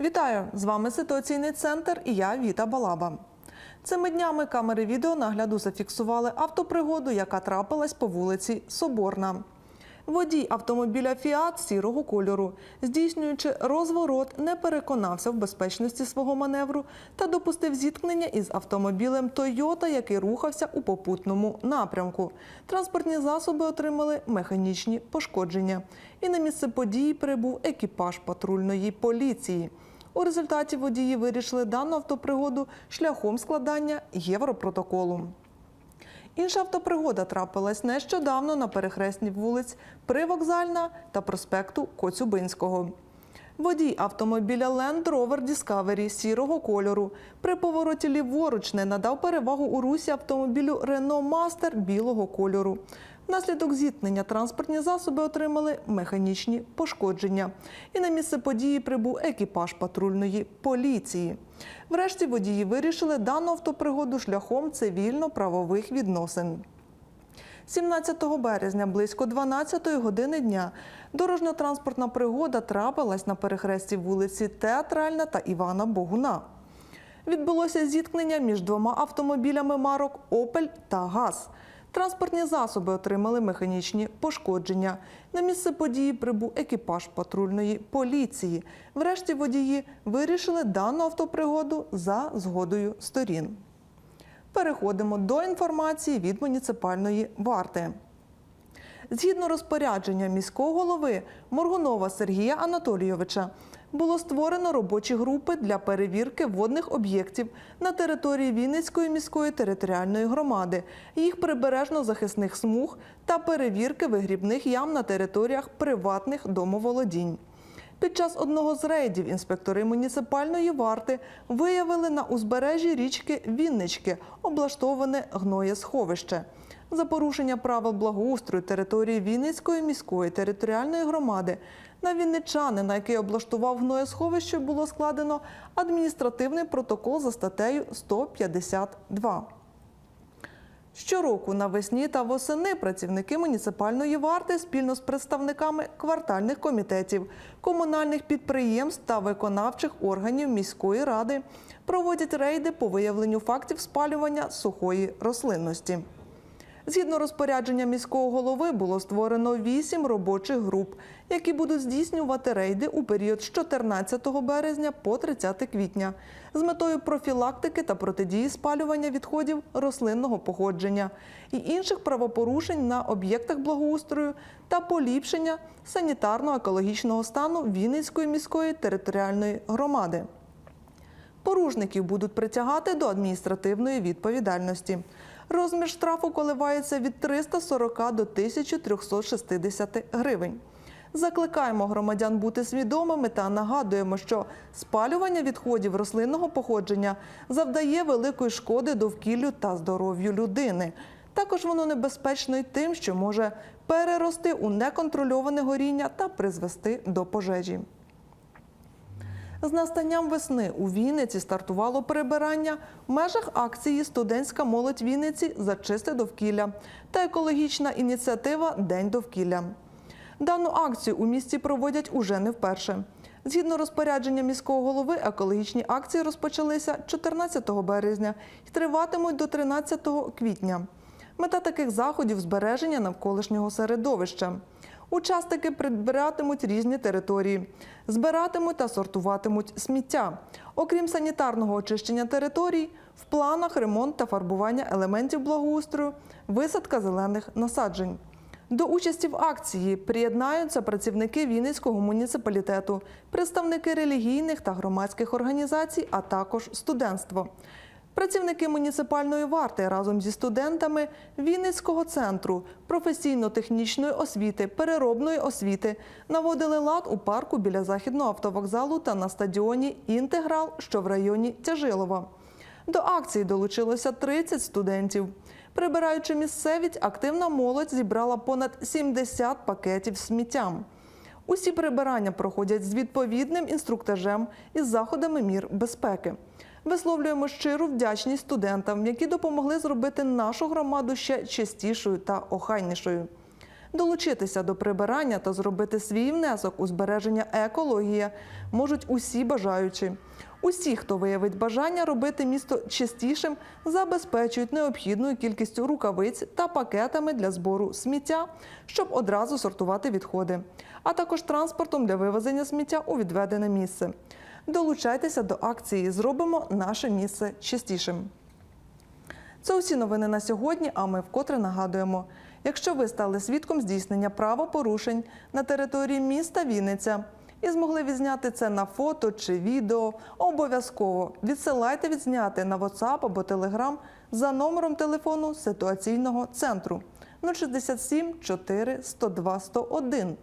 Вітаю! З вами ситуаційний центр і я Віта Балаба. Цими днями камери відеонагляду зафіксували автопригоду, яка трапилась по вулиці Соборна. Водій автомобіля Фіат сірого кольору, здійснюючи розворот, не переконався в безпечності свого маневру та допустив зіткнення із автомобілем Тойота, який рухався у попутному напрямку. Транспортні засоби отримали механічні пошкодження. І на місце події прибув екіпаж патрульної поліції. У результаті водії вирішили дану автопригоду шляхом складання європротоколу. Інша автопригода трапилась нещодавно на перехресні вулиць Привокзальна та проспекту Коцюбинського. Водій автомобіля Land Rover Discovery сірого кольору при повороті ліворуч не надав перевагу у русі автомобілю Renault Master білого кольору. Внаслідок зіткнення транспортні засоби отримали механічні пошкодження. І на місце події прибув екіпаж патрульної поліції. Врешті водії вирішили дану автопригоду шляхом цивільно-правових відносин. 17 березня близько 12-ї години дня дорожньо-транспортна пригода трапилась на перехресті вулиці Театральна та Івана Богуна. Відбулося зіткнення між двома автомобілями марок Опель та ГАЗ. Транспортні засоби отримали механічні пошкодження. На місце події прибув екіпаж патрульної поліції. Врешті водії вирішили дану автопригоду за згодою сторін. Переходимо до інформації від муніципальної варти. Згідно розпорядження міського голови Моргунова Сергія Анатолійовича, було створено робочі групи для перевірки водних об'єктів на території Вінницької міської територіальної громади, їх прибережно-захисних смуг та перевірки вигрібних ям на територіях приватних домоволодінь. Під час одного з рейдів інспектори муніципальної варти виявили на узбережжі річки Віннички облаштоване гноєсховище. За порушення правил благоустрою території Вінницької міської територіальної громади на вінничанина, який облаштував гноєсховище, було складено адміністративний протокол за статтею 152. Щороку навесні та восени працівники муніципальної варти спільно з представниками квартальних комітетів, комунальних підприємств та виконавчих органів міської ради проводять рейди по виявленню фактів спалювання сухої рослинності. Згідно розпорядження міського голови було створено вісім робочих груп, які будуть здійснювати рейди у період з 14 березня по 30 квітня з метою профілактики та протидії спалювання відходів рослинного походження і інших правопорушень на об'єктах благоустрою та поліпшення санітарно-екологічного стану Вінницької міської територіальної громади. Порушників будуть притягати до адміністративної відповідальності. Розмір штрафу коливається від 340 до 1360 гривень. Закликаємо громадян бути свідомими та нагадуємо, що спалювання відходів рослинного походження завдає великої шкоди довкіллю та здоров'ю людини. Також воно небезпечно й тим, що може перерости у неконтрольоване горіння та призвести до пожежі. З настанням весни у Вінниці стартувало прибирання в межах акції Студентська молодь Вінниці за чисте довкілля та екологічна ініціатива День довкілля. Дану акцію у місті проводять уже не вперше. Згідно розпорядження міського голови, екологічні акції розпочалися 14 березня і триватимуть до 13 квітня. Мета таких заходів збереження навколишнього середовища. Учасники прибиратимуть різні території, збиратимуть та сортуватимуть сміття. Окрім санітарного очищення територій, в планах ремонт та фарбування елементів благоустрою, висадка зелених насаджень. До участі в акції приєднаються працівники Вінницького муніципалітету, представники релігійних та громадських організацій, а також студентство. Працівники муніципальної варти разом зі студентами Вінницького центру професійно-технічної освіти, переробної освіти наводили лад у парку біля західного автовокзалу та на стадіоні Інтеграл, що в районі Тяжилова. До акції долучилося 30 студентів. Прибираючи місцевість, активна молодь зібрала понад 70 пакетів сміттям. Усі прибирання проходять з відповідним інструктажем із заходами мір безпеки. Висловлюємо щиру вдячність студентам, які допомогли зробити нашу громаду ще чистішою та охайнішою. Долучитися до прибирання та зробити свій внесок у збереження екології можуть усі бажаючі. Усі, хто виявить бажання робити місто чистішим, забезпечують необхідною кількістю рукавиць та пакетами для збору сміття, щоб одразу сортувати відходи, а також транспортом для вивезення сміття у відведене місце. Долучайтеся до акції Зробимо наше місце чистішим. Це усі новини на сьогодні. А ми вкотре нагадуємо: якщо ви стали свідком здійснення правопорушень на території міста Вінниця і змогли відзняти це на фото чи відео, обов'язково відсилайте відзняти на WhatsApp або Telegram за номером телефону ситуаційного центру 067 4 102 101.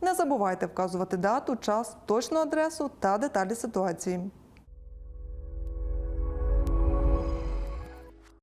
Не забувайте вказувати дату, час, точну адресу та деталі ситуації.